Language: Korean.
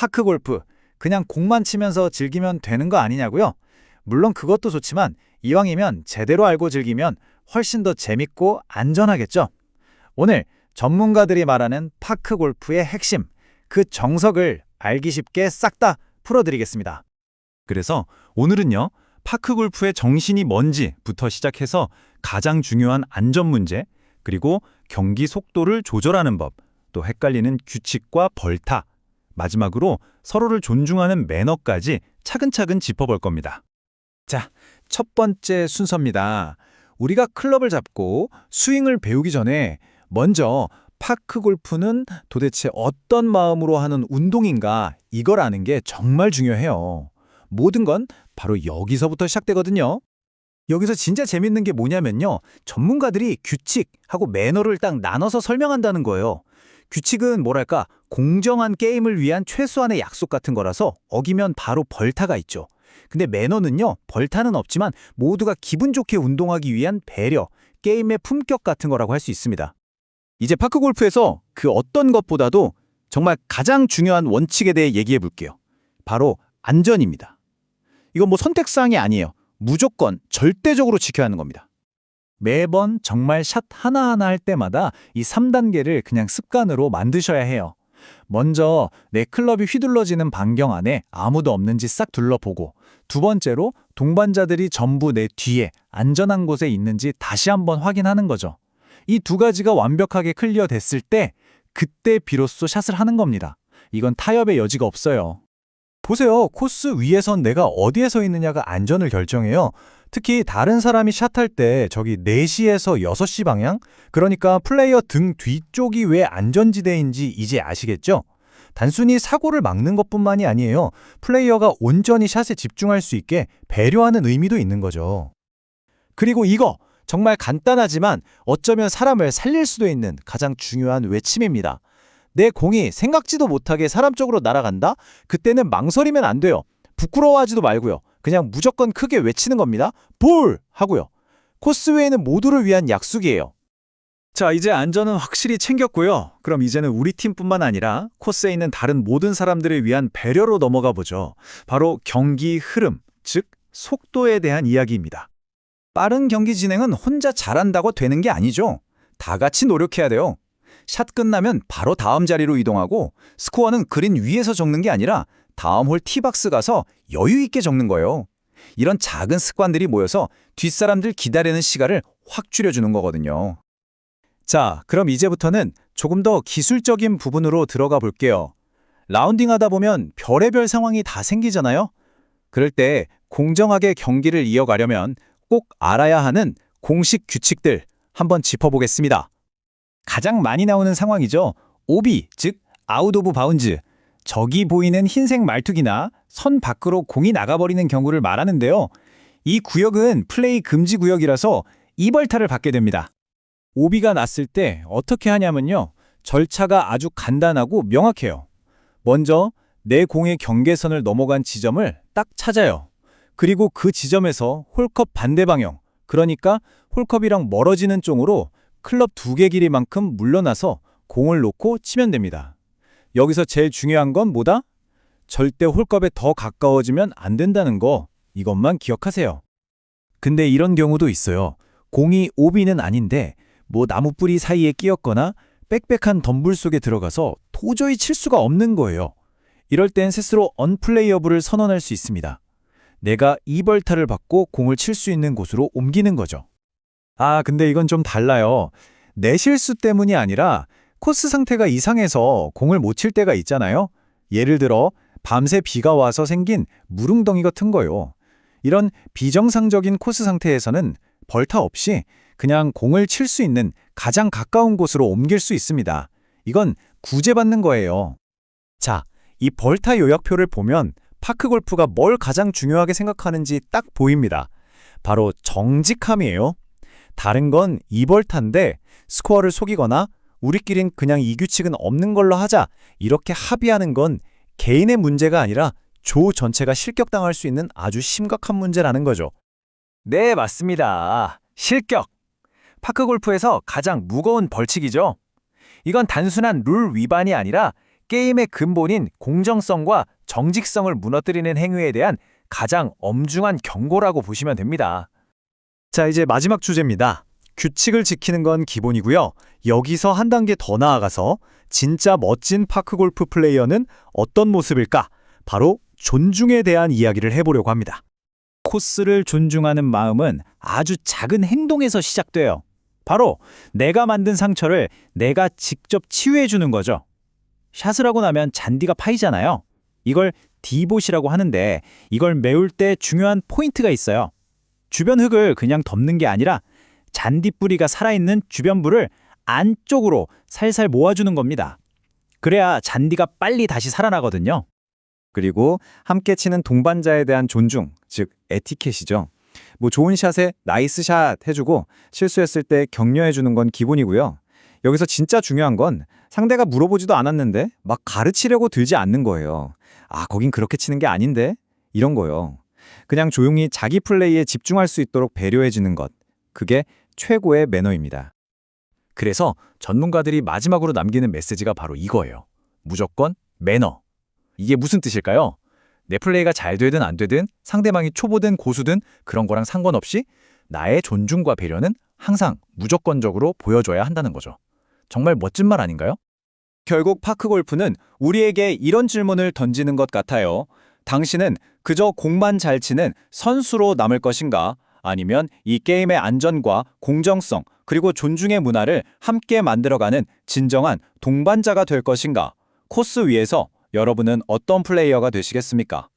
파크 골프 그냥 공만 치면서 즐기면 되는 거 아니냐고요? 물론 그것도 좋지만 이왕이면 제대로 알고 즐기면 훨씬 더 재밌고 안전하겠죠. 오늘 전문가들이 말하는 파크 골프의 핵심, 그 정석을 알기 쉽게 싹 다 풀어드리겠습니다. 그래서 오늘은요, 파크 골프의 정신이 뭔지부터 시작해서 가장 중요한 안전 문제, 그리고 경기 속도를 조절하는 법, 또 헷갈리는 규칙과 벌타, 마지막으로 서로를 존중하는 매너까지 차근차근 짚어볼 겁니다. 첫 번째 순서입니다. 우리가 클럽을 잡고 스윙을 배우기 전에 먼저 파크 골프는 도대체 어떤 마음으로 하는 운동인가 이걸 아는 게 정말 중요해요. 모든 건 바로 여기서부터 시작되거든요. 여기서 진짜 재밌는 게 뭐냐면요. 전문가들이 규칙하고 매너를 딱 나눠서 설명한다는 거예요. 규칙은 뭐랄까 공정한 게임을 위한 최소한의 약속 같은 거라서 어기면 바로 벌타가 있죠. 근데 매너는요, 벌타는 없지만 모두가 기분 좋게 운동하기 위한 배려, 게임의 품격 같은 거라고 할 수 있습니다. 이제 파크 골프에서 그 어떤 것보다도 정말 가장 중요한 원칙에 대해 얘기해 볼게요. 바로 안전입니다. 이건 뭐 선택사항이 아니에요. 무조건 절대적으로 지켜야 하는 겁니다. 매번 정말 샷 하나하나 할 때마다 이 3단계를 그냥 습관으로 만드셔야 해요. 먼저 내 클럽이 휘둘러지는 반경 안에 아무도 없는지 싹 둘러보고 두 번째로 동반자들이 전부 내 뒤에 안전한 곳에 있는지 다시 한번 확인하는 거죠. 이 두 가지가 완벽하게 클리어 됐을 때 그때 비로소 샷을 하는 겁니다. 이건 타협의 여지가 없어요. 보세요. 코스 위에선 내가 어디에 서 있느냐가 안전을 결정해요. 특히 다른 사람이 샷할 때 저기 4시에서 6시 방향? 그러니까 플레이어 등 뒤쪽이 왜 안전지대인지 이제 아시겠죠? 단순히 사고를 막는 것뿐만이 아니에요. 플레이어가 온전히 샷에 집중할 수 있게 배려하는 의미도 있는 거죠. 그리고 이거 정말 간단하지만 어쩌면 사람을 살릴 수도 있는 가장 중요한 외침입니다. 내 공이 생각지도 못하게 사람 쪽으로 날아간다? 그때는 망설이면 안 돼요. 부끄러워하지도 말고요. 그냥 무조건 크게 외치는 겁니다. 볼! 하고요. 코스 외에는 모두를 위한 약속이에요. 자, 이제 안전은 확실히 챙겼고요. 그럼 이제는 우리 팀뿐만 아니라 코스에 있는 다른 모든 사람들을 위한 배려로 넘어가 보죠. 바로 경기 흐름, 즉 속도에 대한 이야기입니다. 빠른 경기 진행은 혼자 잘한다고 되는 게 아니죠. 다 같이 노력해야 돼요. 샷 끝나면 바로 다음 자리로 이동하고 스코어는 그린 위에서 적는 게 아니라 다음 홀 티박스 가서 여유 있게 적는 거예요. 이런 작은 습관들이 모여서 뒷사람들 기다리는 시간을 확 줄여주는 거거든요. 자, 그럼 이제부터는 조금 더 기술적인 부분으로 들어가 볼게요. 라운딩 하다 보면 별의별 상황이 다 생기잖아요? 그럴 때 공정하게 경기를 이어가려면 꼭 알아야 하는 공식 규칙들 한번 짚어보겠습니다. 가장 많이 나오는 상황이죠. 오비, 즉 아웃 오브 바운즈. 저기 보이는 흰색 말투기나 선 밖으로 공이 나가버리는 경우를 말하는데요. 이 구역은 플레이 금지 구역이라서 이벌타를 받게 됩니다. 오비가 났을 때 어떻게 하냐면요. 절차가 아주 간단하고 명확해요. 먼저 내 공의 경계선을 넘어간 지점을 딱 찾아요. 그리고 그 지점에서 홀컵 반대 방향, 그러니까 홀컵이랑 멀어지는 쪽으로 클럽 두 개 길이만큼 물러나서 공을 놓고 치면 됩니다. 여기서 제일 중요한 건 뭐다? 절대 홀컵에 더 가까워지면 안 된다는 거, 이것만 기억하세요. 근데 이런 경우도 있어요. 공이 오비는 아닌데 뭐 나무 뿌리 사이에 끼었거나 빽빽한 덤불 속에 들어가서 도저히 칠 수가 없는 거예요. 이럴 땐 스스로 언플레이어블을 선언할 수 있습니다. 내가 이벌타를 받고 공을 칠 수 있는 곳으로 옮기는 거죠. 아, 근데 이건 좀 달라요. 내 실수 때문이 아니라 코스 상태가 이상해서 공을 못 칠 때가 있잖아요. 예를 들어 밤새 비가 와서 생긴 무릉덩이 같은 거요. 이런 비정상적인 코스 상태에서는 벌타 없이 그냥 공을 칠 수 있는 가장 가까운 곳으로 옮길 수 있습니다. 이건 구제받는 거예요. 자, 이 벌타 요약표를 보면 파크 골프가 뭘 가장 중요하게 생각하는지 딱 보입니다. 바로 정직함이에요. 다른 건 이벌타인데 스코어를 속이거나 우리끼린 그냥 이 규칙은 없는 걸로 하자 이렇게 합의하는 건 개인의 문제가 아니라 조 전체가 실격당할 수 있는 아주 심각한 문제라는 거죠. 네, 맞습니다. 실격. 파크 골프에서 가장 무거운 벌칙이죠. 이건 단순한 룰 위반이 아니라 게임의 근본인 공정성과 정직성을 무너뜨리는 행위에 대한 가장 엄중한 경고라고 보시면 됩니다. 자, 이제 마지막 주제입니다. 규칙을 지키는 건 기본이고요. 여기서 한 단계 더 나아가서 진짜 멋진 파크 골프 플레이어는 어떤 모습일까? 바로 존중에 대한 이야기를 해보려고 합니다. 코스를 존중하는 마음은 아주 작은 행동에서 시작돼요. 바로 내가 만든 상처를 내가 직접 치유해 주는 거죠. 샷을 하고 나면 잔디가 파이잖아요. 이걸 디봇이라고 하는데 이걸 메울 때 중요한 포인트가 있어요. 주변 흙을 그냥 덮는 게 아니라 잔디 뿌리가 살아있는 주변부를 안쪽으로 살살 모아주는 겁니다. 그래야 잔디가 빨리 다시 살아나거든요. 그리고 함께 치는 동반자에 대한 존중, 즉 에티켓이죠. 뭐 좋은 샷에 나이스 샷 해주고 실수했을 때 격려해주는 건 기본이고요. 여기서 진짜 중요한 건 상대가 물어보지도 않았는데 막 가르치려고 들지 않는 거예요. 아, 거긴 그렇게 치는 게 아닌데? 이런 거요. 그냥 조용히 자기 플레이에 집중할 수 있도록 배려해주는 것. 그게 최고의 매너입니다. 그래서 전문가들이 마지막으로 남기는 메시지가 바로 이거예요. 무조건 매너. 이게 무슨 뜻일까요? 내 플레이가 잘 되든 안 되든 상대방이 초보든 고수든 그런 거랑 상관없이 나의 존중과 배려는 항상 무조건적으로 보여줘야 한다는 거죠. 정말 멋진 말 아닌가요? 결국 파크 골프는 우리에게 이런 질문을 던지는 것 같아요. 당신은 그저 공만 잘 치는 선수로 남을 것인가? 아니면 이 게임의 안전과 공정성 그리고 존중의 문화를 함께 만들어가는 진정한 동반자가 될 것인가? 코스 위에서 여러분은 어떤 플레이어가 되시겠습니까?